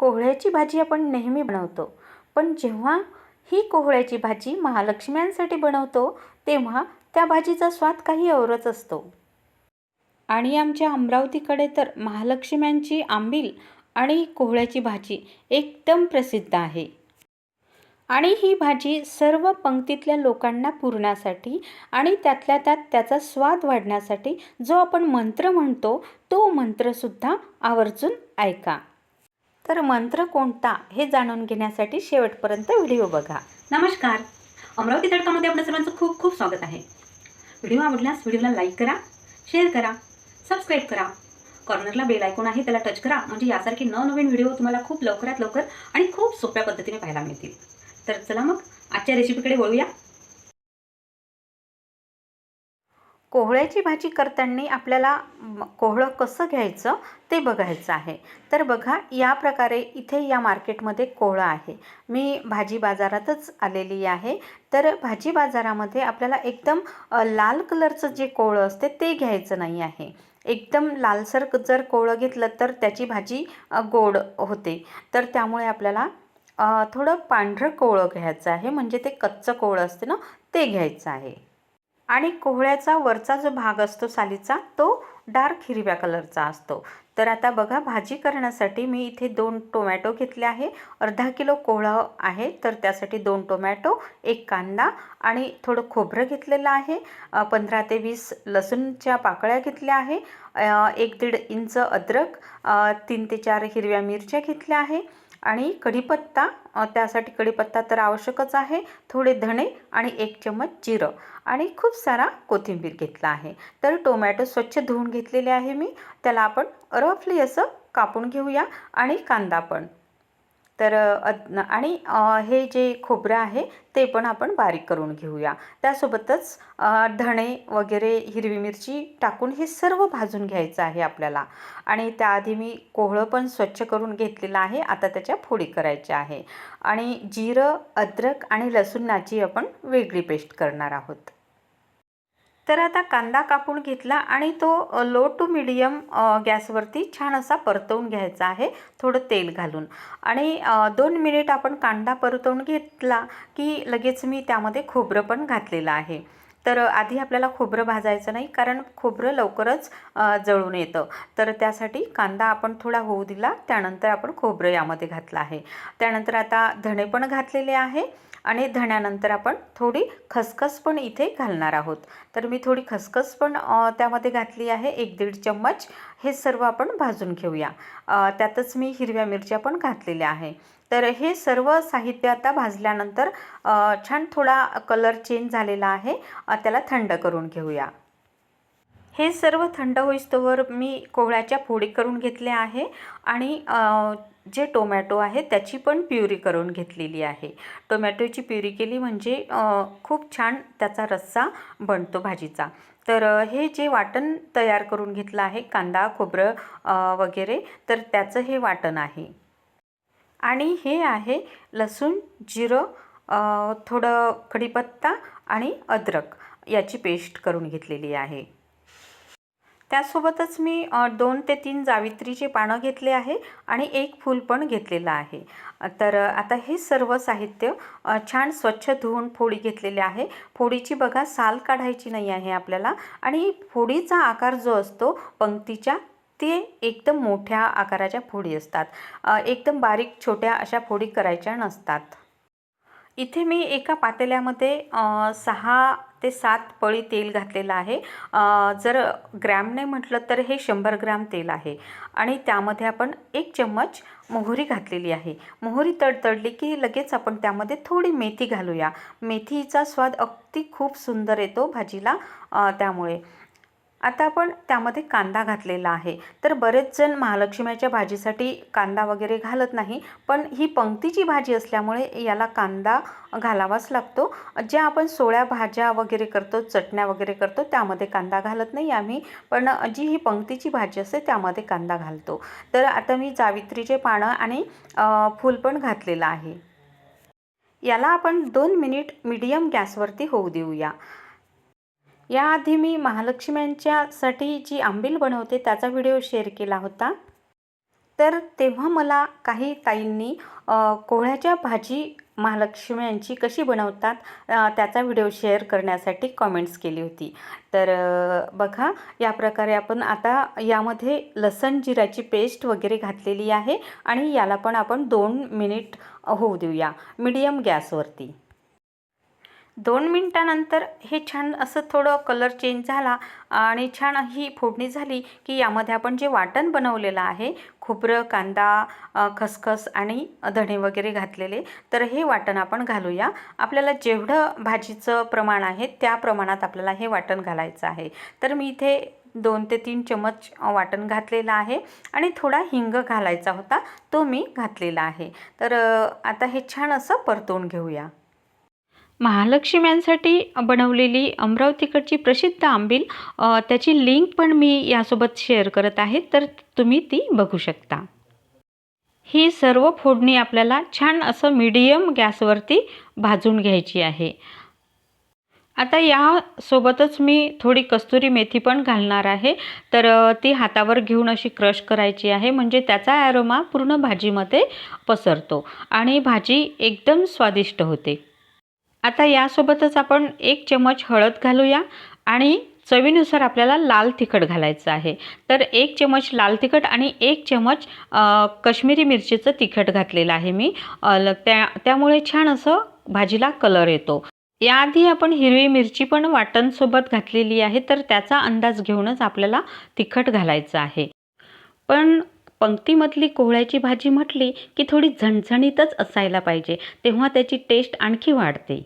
कोहळ्याची भाजी आपण नेहमी बनवतो. पण जेव्हा ही कोहळ्याची भाजी महालक्ष्म्यांसाठी बनवतो तेव्हा त्या भाजीचा स्वाद काही औरच असतो. आणि आमच्या अमरावतीकडे तर महालक्ष्म्यांची आंबील आणि कोहळ्याची भाजी एकदम प्रसिद्ध आहे. आणि ही भाजी सर्व पंक्तीतल्या लोकांना पुरण्यासाठी आणि त्यातल्या त्यात त्याचा स्वाद वाढण्यासाठी जो आपण मंत्र म्हणतो तो मंत्रसुद्धा आवर्जून ऐका. तर मंत्र कोणता हे जाणून घेण्यासाठी शेवटपर्यंत व्हिडिओ बघा. नमस्कार. अमरावती तडकामध्ये आपल्या सर्वांचं खूप खूप स्वागत आहे. व्हिडिओ आवडल्यास व्हिडिओला लाईक करा शेअर करा सबस्क्राईब करा. कॉर्नरला बेल आयकॉन आहे त्याला टच करा म्हणजे यासारखे नवनवीन व्हिडिओ तुम्हाला खूप लवकरात लवकर आणि खूप सोप्या पद्धतीने पाहायला मिळतील. तर चला मग आजच्या रेसिपीकडे वळूया. कोहळ्याची भाजी करताना आपल्याला कोहळं कसं घ्यायचं ते बघायचं आहे. तर बघा या प्रकारे इथे या मार्केटमध्ये कोहळं आहे. मी भाजी बाजारातच आलेली आहे. तर भाजी बाजारामध्ये आपल्याला एकदम लाल कलरचं जे कोहळं असते ते घ्यायचं नाही आहे. एकदम लालसर जर कोहळं घेतलं तर त्याची भाजी गोड होते. तर त्यामुळे आपल्याला थोडं पांढरं कोवळं घ्यायचं आहे. म्हणजे ते कच्चं कोवळं असते ना ते घ्यायचं आहे. आणि कोहळ्याचा वरचा जो भाग असतो सालीचा तो डार्क हिरव्या कलरचा असतो. तर आता बघा भाजी करण्यासाठी मी इथे दोन टोमॅटो घेतले आहे. अर्धा किलो कोहळं आहे तर त्यासाठी दोन टोमॅटो एक कांदा आणि थोडं खोबरं घेतलेलं आहे. पंधरा ते वीस लसूणच्या पाकळ्या घेतल्या आहे. एक दीड इंच अद्रक तीन ते चार हिरव्या मिरच्या घेतल्या आहे. आणि कढीपत्ता त्यासाठी कढीपत्ता तर आवश्यकच आहे. थोडे धणे आणि एक चम्मच जिरं आणि खूप सारा कोथिंबीर घेतला आहे. तर टोमॅटो स्वच्छ धुवून घेतलेले आहे मी. त्याला आपण रफली असं कापून घेऊया आणि कांदा पण. तर आणि हे जे खोबरं आहे ते पण आपण बारीक करून घेऊया. त्यासोबतच धणे वगैरे हिरवी मिरची टाकून हे सर्व भाजून घ्यायचं आहे आपल्याला. आणि त्याआधी मी कोहळं पण स्वच्छ करून घेतलेलं आहे. आता त्याच्या फोडी करायच्या आहे. आणि जिरं अद्रक आणि लसूणाची आपण वेगळी पेस्ट करणार आहोत. तर आता कांदा कापून घेतला आणि तो लो टू मिडियम गॅसवरती छान असा परतवून घ्यायचा आहे थोडं तेल घालून. आणि दोन मिनिट आपण कांदा परतवून घेतला की लगेच मी त्यामध्ये खोबरं पण घातलेलं आहे. तर आधी आपल्याला खोबरं भाजायचं नाही कारण खोबरं लवकरच जळून येतं. तर त्यासाठी कांदा आपण थोडा होऊ दिला त्यानंतर आपण खोबरं यामध्ये घातलं आहे. त्यानंतर आता धणे पण घातलेले आहे आणि धण्यानंतर आपण थोडी खसखस पण इथे घालणार आहोत. तर मी थोडी खसखस पण त्यामध्ये घातली आहे एक दीड चम्मच. हे सर्व आपण भाजून घेऊया. त्यातच मी हिरव्या मिरच्या पण घातलेल्या आहे. तर हे सर्व साहित्य आता भाजल्यानंतर छान थोडा कलर चेंज झालेला आहे. त्याला थंड करून घेऊया. हे सर्व थंड होईस्तोवर मी कोहळ्याच्या फोडी करून घेतल्या आहे आणि जे टोमॅटो आहे त्याची पण प्युरी करून घेतलेली आहे. टोमॅटोची प्युरी केली म्हणजे खूप छान त्याचा रस्सा बनतो भाजीचा. तर हे जे वाटण तयार करून घेतलं आहे कांदा खोबरं वगैरे तर त्याचं हे वाटण आहे. आणि हे आहे लसूण जिरं थोडं कढीपत्ता आणि अद्रक याची पेस्ट करून घेतलेली आहे. त्यासोबतच मी दोन ते तीन जावित्रीचे पानं घेतले आहे आणि एक फूल पण घेतलेलं आहे. तर आता हे सर्व साहित्य छान स्वच्छ धुवून फोडी घेतलेले आहे. फोडीची बघा साल काढायची नाही आहे आपल्याला आणि फोडीचा आकार जो असतो पंक्तीच्या ते एकदम मोठ्या आकाराच्या फोडी असतात. एकदम बारीक छोट्या अशा फोडी करायच्या नसतात. इथे मी एका पातेल्यामध्ये सहा ते सात पळी तेल घातलेलं आहे. जर ग्रॅमने म्हटलं तर हे शंभर ग्रॅम तेल आहे. आणि त्यामध्ये आपण एक चम्मच मोहरी घातलेली आहे. मोहरी तडतडली की लगेच आपण त्यामध्ये थोडी मेथी घालूया. मेथीचा स्वाद अगदी खूप सुंदर येतो भाजीला त्यामुळे. आता आपण त्यामध्ये कांदा घातलेला आहे. तर बरेच जण महालक्ष्म्याच्या भाजीसाठी कांदा वगैरे घालत नाही पण ही पंक्तीची भाजी असल्यामुळे याला कांदा घालावाच लागतो. ज्या आपण सोळ्या भाज्या वगैरे करतो चटण्या वगैरे करतो त्यामध्ये कांदा घालत नाही आम्ही पण जी ही पंक्तीची भाजी असते त्यामध्ये कांदा घालतो. तर आता मी जावित्रीचे पानं आणि फूल पण घातलेलं आहे. याला आपण दोन मिनिट मीडियम गॅसवरती होऊ देऊया. याआधी मी महालक्ष्म्यांच्यासाठी जी आंबील बनवते त्याचा व्हिडिओ शेअर केला होता. तर तेव्हा मला काही ताईंनी कोहळ्याच्या भाजी महालक्ष्म्यांची कशी बनवतात त्याचा व्हिडिओ शेअर करण्यासाठी कॉमेंट्स केली होती. तर बघा या प्रकारे आपण आता यामध्ये लसण जिऱ्याची पेस्ट वगैरे घातलेली आहे आणि याला पण आपण दोन मिनिट होऊ देऊया. मीडियम गॅसवरती. दोन मिनटानंतर हे छान असं थोडं कलर चेंज झाला आणि छान ही फोडणी झाली की यामध्ये आपण जे वाटण बनवलेलं आहे खोबरं कांदा खसखस आणि धणे वगैरे घातलेले तर हे वाटण आपण घालूया. आपल्याला जेवढं भाजीचं प्रमाण आहे त्या प्रमाणात आपल्याला हे वाटण घालायचं आहे. तर मी इथे दोन ते तीन चमच वाटण घातलेलं आहे आणि थोडा हिंग घालायचा होता तो मी घातलेला आहे. तर आता हे छान असं परतवून घेऊया. महालक्ष्म्यांसाठी बनवलेली अमरावतीकडची प्रसिद्ध आंबील त्याची लिंक पण मी यासोबत शेअर करत आहे तर तुम्ही ती बघू शकता. ही सर्व फोडणी आपल्याला छान असं मीडियम गॅसवरती भाजून घ्यायची आहे. आता यासोबतच मी थोडी कस्तुरी मेथी पण घालणार आहे तर ती हातावर घेऊन अशी क्रश करायची आहे म्हणजे त्याचा ॲरोमा पूर्ण भाजीमध्ये पसरतो आणि भाजी एकदम स्वादिष्ट होते. आता यासोबतच आपण एक चमच हळद घालूया आणि चवीनुसार आपल्याला लाल तिखट घालायचं आहे. तर एक चमच लाल तिखट आणि एक चमच कश्मीरी मिरचीचं तिखट घातलेलं आहे मी. त्या त्यामुळे छान असं भाजीला कलर येतो. याआधी आपण हिरवी मिरची पण वाटणसोबत घातलेली आहे तर त्याचा अंदाज घेऊनच आपल्याला तिखट घालायचं आहे. पण पंक्तीमधली कोहळ्याची भाजी म्हटली की थोडी झणझणीतच असायला पाहिजे तेव्हा त्याची टेस्ट आणखी वाढते.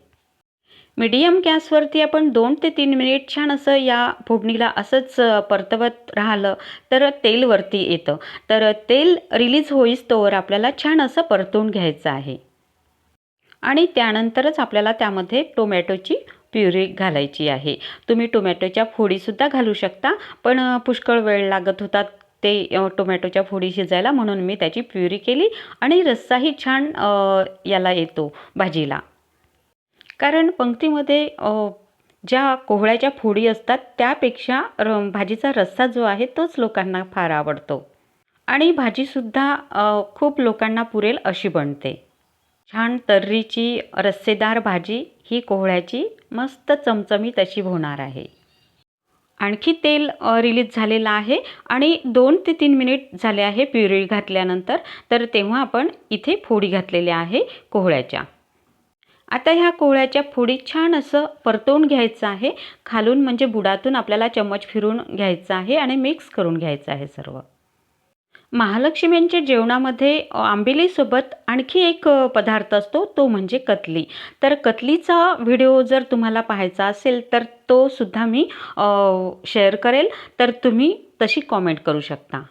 मीडियम गॅसवरती आपण दोन ते तीन मिनिट छान असं या फोडणीला असंच परतवत राहिलं तर तेल वरती येतं. तर तेल रिलीज होईस तोवर आपल्याला छान असं परतून घ्यायचं आहे. आणि त्यानंतरच आपल्याला त्यामध्ये टोमॅटोची प्युरी घालायची आहे. तुम्ही टोमॅटोच्या फोडीसुद्धा घालू शकता पण पुष्कळ वेळ लागत होता ते टोमॅटोच्या फोडी शिजायला म्हणून मी त्याची प्युरी केली आणि रस्साही छान याला येतो भाजीला. कारण पंक्तीमध्ये ज्या कोहळ्याच्या फोडी असतात त्यापेक्षा र भाजीचा रस्सा जो आहे तोच लोकांना फार आवडतो. आणि भाजीसुद्धा खूप लोकांना पुरेल अशी बनते. छान तर्रीची रस्सेदार भाजी ही कोहळ्याची मस्त चमचमीत अशी होणार आहे. आणखी तेल रिलीज झालेलं आहे आणि दोन ते तीन मिनिट झाले आहे प्युरी घातल्यानंतर तर तेव्हा आपण इथे फोडी घातलेल्या आहे कोहळ्याच्या. आता ह्या कोहळ्याच्या फोडी छान असं परतवून घ्यायचं आहे. खालून म्हणजे बुडातून आपल्याला चम्मच फिरून घ्यायचं आहे आणि मिक्स करून घ्यायचं आहे सर्व. महालक्ष्म्यांच्या जेवणामध्ये आंबिलीसोबत आणखी एक पदार्थ असतो तो म्हणजे कतली. तर कतलीचा व्हिडिओ जर तुम्हाला पाहायचा असेल तर तो सुद्धा मी शेअर करेल. तर तुम्ही तशी कॉमेंट करू शकता.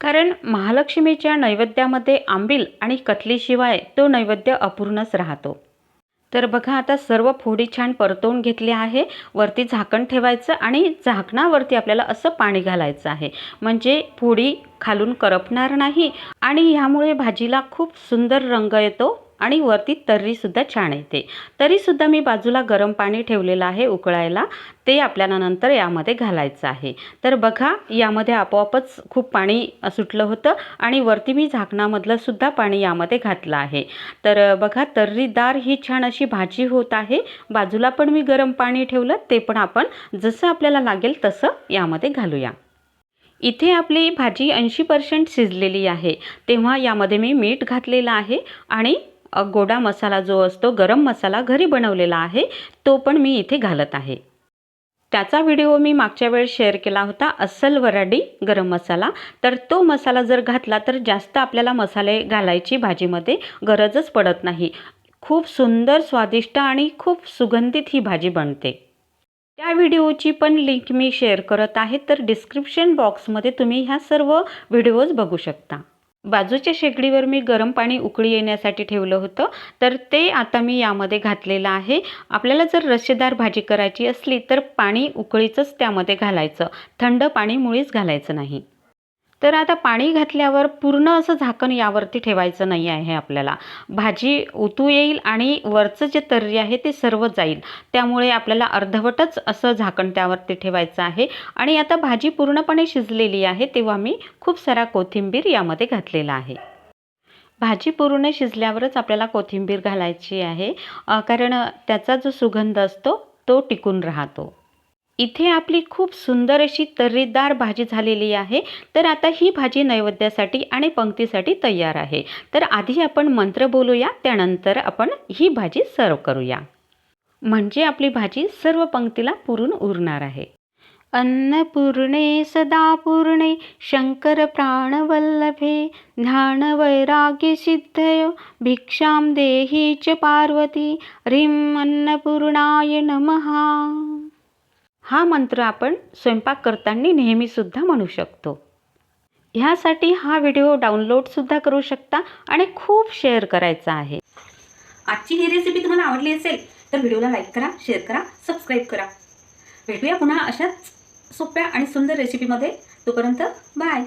कारण महालक्ष्मीच्या नैवेद्यामध्ये आंबील आणि कतलीशिवाय तो नैवेद्य अपूर्णच राहतो. तर बघा आता सर्व फोडी छान परतवून घेतली आहे. वरती झाकण ठेवायचं आणि झाकणावरती आपल्याला असं पाणी घालायचं आहे. म्हणजे फोडी खालून करपणार नाही आणि ह्यामुळे भाजीला खूप सुंदर रंग येतो. आणि वरती तर्रीसुद्धा छान येते. तरीसुद्धा मी बाजूला गरम पाणी ठेवलेलं आहे उकळायला. ते आपल्याला नंतर यामध्ये घालायचं आहे. तर बघा यामध्ये आपोआपच खूप पाणी सुटलं होतं आणि वरती मी झाकणामधलंसुद्धा पाणी यामध्ये घातलं आहे. तर बघा तर्रीदार ही छान अशी भाजी होत आहे. बाजूला पण मी गरम पाणी ठेवलं ते पण आपण जसं आपल्याला लागेल तसं यामध्ये घालूया. इथे आपली भाजी ऐंशी पर्सेंट शिजलेली आहे. तेव्हा यामध्ये मी मीठ घातलेलं आहे आणि गोडा मसाला जो असतो गरम मसाला घरी बनवलेला आहे तो पण मी इथे घालत आहे. त्याचा व्हिडिओ मी मागच्या वेळेस शेअर केला होता अस्सल वराडी गरम मसाला. तर तो मसाला जर घातला तर जास्त आपल्याला मसाले घालायची भाजीमध्ये गरजच पडत नाही. खूप सुंदर स्वादिष्ट आणि खूप सुगंधित ही भाजी बनते. त्या व्हिडिओची पण लिंक मी शेअर करत आहे तर डिस्क्रिप्शन बॉक्समध्ये तुम्ही ह्या सर्व व्हिडिओज बघू शकता. बाजूच्या शेगडीवर मी गरम पाणी उकळी येण्यासाठी ठेवलं होतं. तर ते आता मी यामध्ये घातलेलं आहे. आपल्याला जर रस्सेदार भाजी करायची असली तर पाणी उकळीचंच त्यामध्ये घालायचं. थंड पाणी मुळीच घालायचं नाही. तर आता पाणी घातल्यावर पूर्ण असं झाकण यावरती ठेवायचं नाही आहे आपल्याला. भाजी उतू येईल आणि वरचं जे तर्री आहे ते सर्व जाईल. त्यामुळे आपल्याला अर्धवटच असं झाकण त्यावरती ठेवायचं आहे. आणि आता भाजी पूर्णपणे शिजलेली आहे तेव्हा मी खूप सारा कोथिंबीर यामध्ये घातलेला आहे. भाजी पूर्ण शिजल्यावरच आपल्याला कोथिंबीर घालायची आहे. कारण त्याचा जो सुगंध असतो तो टिकून राहतो. इथे आपली खूप सुंदर अशी तर्रीदार भाजी झालेली आहे. तर आता ही भाजी नैवेद्यासाठी आणि पंक्तीसाठी तयार आहे. तर आधी आपण मंत्र बोलूया त्यानंतर आपण ही भाजी सर्व करूया. म्हणजे आपली भाजी सर्व पंक्तीला पुरून उरणार आहे. अन्नपूर्णे सदा पूर्णे शंकर प्राणवल्लभे ध्यान वैराग्य सिद्धयो भिक्षां देही च पार्वती ह्रीं अन्नपूर्णाय नमः. हा मंत्र आपण स्वयंपाक करताना नेहमीसुद्धा म्हणू शकतो. ह्यासाठी हा व्हिडिओ डाउनलोडसुद्धा करू शकता आणि खूप शेअर करायचा आहे. आजची ही रेसिपी तुम्हाला आवडली असेल तर व्हिडिओला लाईक करा शेअर करा सबस्क्राईब करा. भेटूया पुन्हा अशाच सोप्या आणि सुंदर रेसिपीमध्ये तोपर्यंत बाय